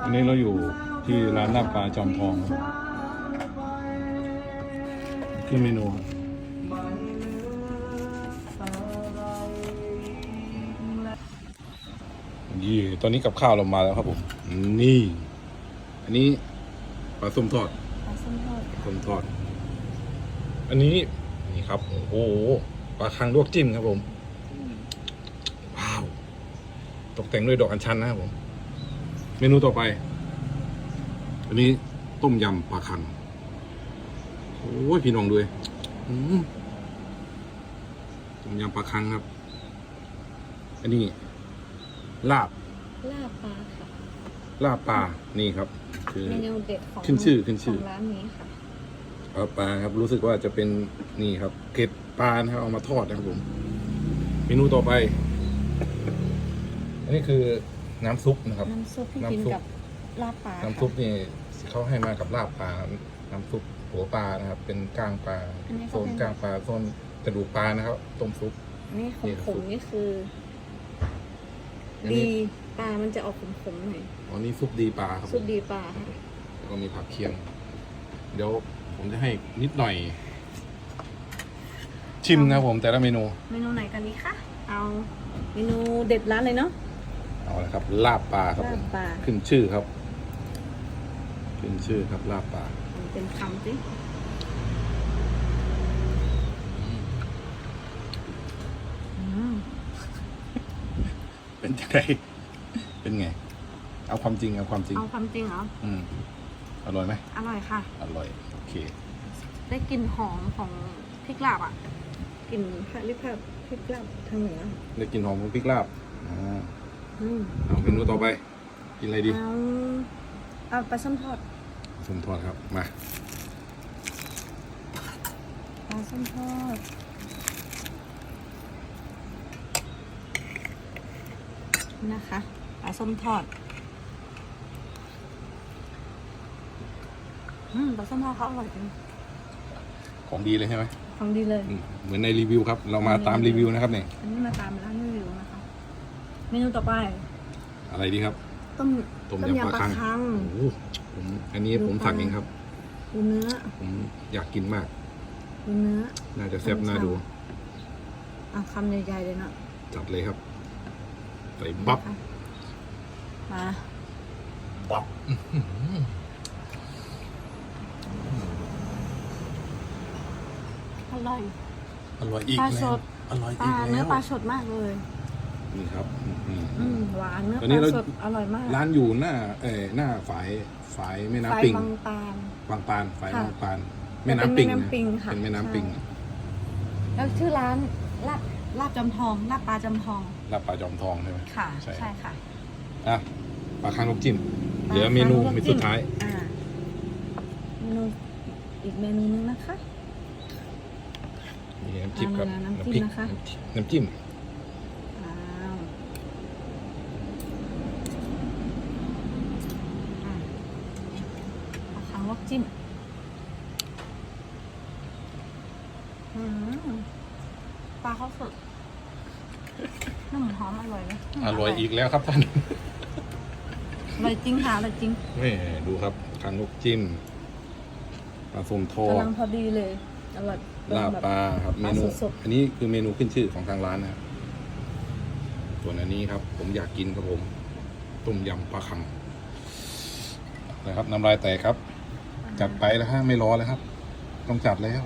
อันนี้เราอยู่ที่ร้านลาปลาจอมทองครับคือเมนูยี่ตอนนี้กับข้าวเรามาแล้วครับผม นี่ อันนี้ปลาส้มทอดปลาส้มทอดส้มทอด อันนี้นี่ครับ โอ้โหปลาคังลวกจิ้มครับผม ว้าว ตกแต่งด้วยดอกอัญชันนะครับผม เมนูต่อไป อันนี้ต้มยำปลาคัง โอ้ยพี่น้องด้วยอืมต้มยำปลาคังครับ อันนี้ ลาบ ลาบปลาค่ะ ลาบปลา นี่ครับ คือเมนูเด็ดของขึ้นชื่อขึ้นชื่อของร้านนี้ค่ะเอาปลาครับ รู้สึกว่าจะเป็นนี่ครับ เกล็ดปลานะครับเอามาทอดนะครับผม เมนูต่อไป อันนี้คือ น้ำซุปนะครับ น้ำซุปที่น้ำกินซุป กับลาบปลาน้ำซุปนี่เขาให้มากับลาบปลา น้ำซุปหัวปลานะครับ เป็นก้างปลาโซนก้างปลาโซนกระดูกปลานะครับ ต้มซุป นี่ขนี่มซุขปมนี่คืออันนี้ ดีปลา มันจะออกขมขมๆหน่อยอ๋อนี่ซุปดีปลาครับผซุปมดีปลาค่ะแล้วก็มีผักเคียง เดี๋ยวผมจะให้นิดหน่อย ชิมนะครับผมแต่ละเมนู เมนูไหนกันดีคะเอาเมนูเด็ดร้านเลยเนาะ เอาละครับลาบปลาครับผมลาบปลา ขึ้นชื่อครับ ขึ้นชื่อครับลาบปลาเอาเป็นคำสิอืมเป็นยังไงเป็นไง เอาความจริงเอาความจริง เอาความจริงเหรอ อืมอร่อยไหมอร่อยค่ะ อร่อย โอเค ได้กลิ่นหอมของพริกลาบอะกลิ่นพริกลาบพริกลาบทางเหนือได้กินหอมของพริกลาบอ่า อืมเอาเมนูต่อไป กินอะไรดีเอาเอาปลาส้มทอดสมทอดครับ มา ปลาส้มทอดนะคะปลาส้มทอดอืมปลาส้มทอดเขาอร่อยจริงของดีเลยใช่ไหมของดีเลย อืมเหมือนในรีวิวครับ เรามาตามรีวิวนะครับเนี่ย อันนี้มาตามร้านรีวิวนะคะ เมนูต่อไป อะไรดีครับ ต้มต้มยำปลาคังคังโอ้โหผมอันนี้ดูผมปลาสั่งเองครับดูเนื้อ ผมอยากกินมากดูเนื้อ น่าจะแซ่บน่าดู อะคำใหญ่ๆเลยเนาะ จัดเลยครับ ใส่บับนะคะมาบับอร่อย อร่อยอีกปลาแล้สวดอร่อยปอีลากเนื้แล้อวปลาสดมากเลย นี่ครับนี่อืมหวานเนื้อตอนปนี้ลาเราสดอร่อยมากร้านอยู่หน้าเอ่อหน้าฝายฝายแม่ไฟน้ำปิงบางตาล บางปานฝายค่ะบางปาน แม่น้ำปิงเป็นแม่น้ำปิงค่ะ เป็นแม่น้ำปิงใช่แล้วชื่อร้านลาบลาบจำทองลาบปลาจำทองลาบปลาจอมทองใช่ไหม ค่ะ ใช่ ใช่ค่ะ อะปลาคางลูกจิ้มเหลือเมนูปลาคังลวกเมนูจิ้สุดท้าย อ่าเมนูอีกเมนูนึงนะคะ นี่น้ำจิ้มครับอ่าน้ำจิ้มพริกนะคะ น้ำจิ้มอ้าวอะปลาคังลวก จิ้มอืมปลาเขาสดน้ำหอมอร่อยเลยอร่อยอีกแล้วครับท่านอร่อยจริงค่ะอร่อยจริงนี่ดูครับคางลูกจิ้มปลาส้มทอดกำลังพอดีเลยอร่อยลาบปลาครับปเมลานูสดอันนี้คือเมนูขึ้นชื่อของทางร้านนะครับส่วนอันนี้ครับ ผมอยากกินครับผม ต้มยำปลาคังนะครับน้ำลายแตกครับๆ จัดไปแล้วฮะไม่รอแล้วครับ ต้องจัดแล้ว